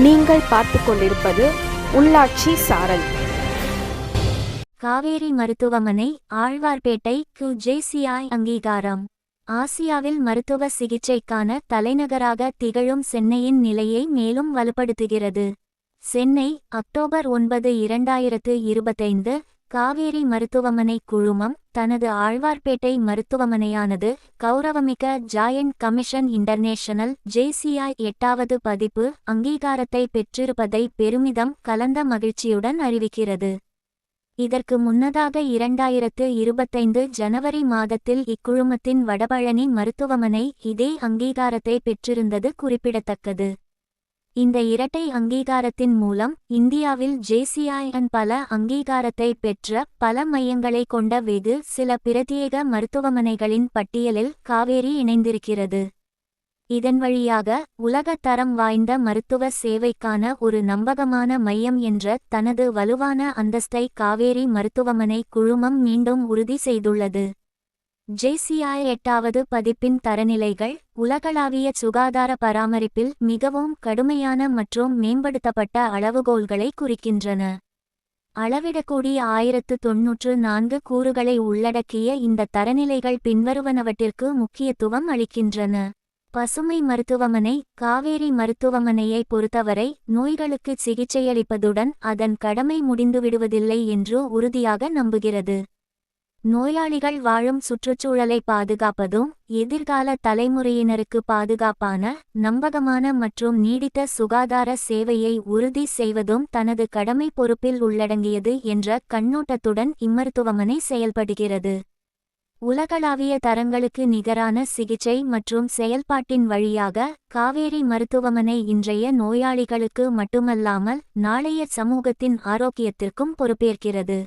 நீங்கள் பார்த்து கொண்டிருப்பது உள்ளாட்சி சாரல். காவேரி மருத்துவமனை ஆழ்வார்பேட்டை கு. ஜேசிஐ அங்கீகாரம். ஆசியாவில் மருத்துவ சிகிச்சைக்கான தலைநகராக திகழும் சென்னையின் நிலையை மேலும் வலுப்படுத்துகிறது. சென்னை அக்டோபர் ஒன்பது இரண்டாயிரத்து இருபத்தைந்து காவேரி மருத்துவமனை குழுமம் தனது ஆழ்வார்பேட்டை மருத்துவமனையானது கௌரவமிக்க ஜாயண்ட் கமிஷன் இன்டர்நேஷனல் ஜேசிஐ எட்டாவது பதிப்பு அங்கீகாரத்தை பெற்றிருப்பதை பெருமிதம் கலந்த மகிழ்ச்சியுடன் அறிவிக்கிறது. இதற்கு முன்னதாக இரண்டாயிரத்து இருபத்தைந்து ஜனவரி மாதத்தில் இக்குழுமத்தின் வடபழனி மருத்துவமனை இதே அங்கீகாரத்தை பெற்றிருந்தது குறிப்பிடத்தக்கது. இந்த இரட்டை அங்கீகாரத்தின் மூலம் இந்தியாவில் ஜேசிஐஎன் பல அங்கீகாரத்தை பெற்ற பல மையங்களை கொண்ட வெகு சில பிரத்யேக மருத்துவமனைகளின் பட்டியலில் காவேரி இணைந்திருக்கிறது. இதன் வழியாக உலக தரம் வாய்ந்த மருத்துவ சேவைக்கான ஒரு நம்பகமான மையம் என்ற தனது வலுவான அந்தஸ்தை காவேரி மருத்துவமனை குழுமம் மீண்டும் உறுதி செய்துள்ளது. ஜேசிஐ எட்டாவது பதிப்பின் தரநிலைகள் உலகளாவிய சுகாதார பராமரிப்பில் மிகவும் கடுமையான மற்றும் மேம்படுத்தப்பட்ட அளவுகோல்களை குறிக்கின்றன. அளவிடக்கூடிய ஆயிரத்து தொன்னூற்று நான்கு கூறுகளை உள்ளடக்கிய இந்த தரநிலைகள் பின்வருவனவற்றிற்கு முக்கியத்துவம் அளிக்கின்றன. பசுமை மருத்துவமனை காவேரி மருத்துவமனையை பொறுத்தவரை நோய்களுக்கு சிகிச்சையளிப்பதுடன் அதன் கடமை முடிந்துவிடுவதில்லை என்று உறுதியாக நம்புகிறது. நோயாளிகள் வாழும் சுற்றுச்சூழலை பாதுகாப்பதும் எதிர்கால தலைமுறையினருக்கு பாதுகாப்பான நம்பகமான மற்றும் நீடித்த சுகாதார சேவையை உறுதி செய்வதும் தனது கடமை பொறுப்பில் உள்ளடங்கியது என்ற கண்ணோட்டத்துடன் இம்மருத்துவமனை செயல்படுகிறது. உலகளாவிய தரங்களுக்கு நிகரான சிகிச்சை மற்றும் செயல்பாட்டின் வழியாக காவேரி மருத்துவமனை இன்றைய நோயாளிகளுக்கு மட்டுமல்லாமல் நாளைய சமூகத்தின் ஆரோக்கியத்திற்கும் பொறுப்பேற்கிறது.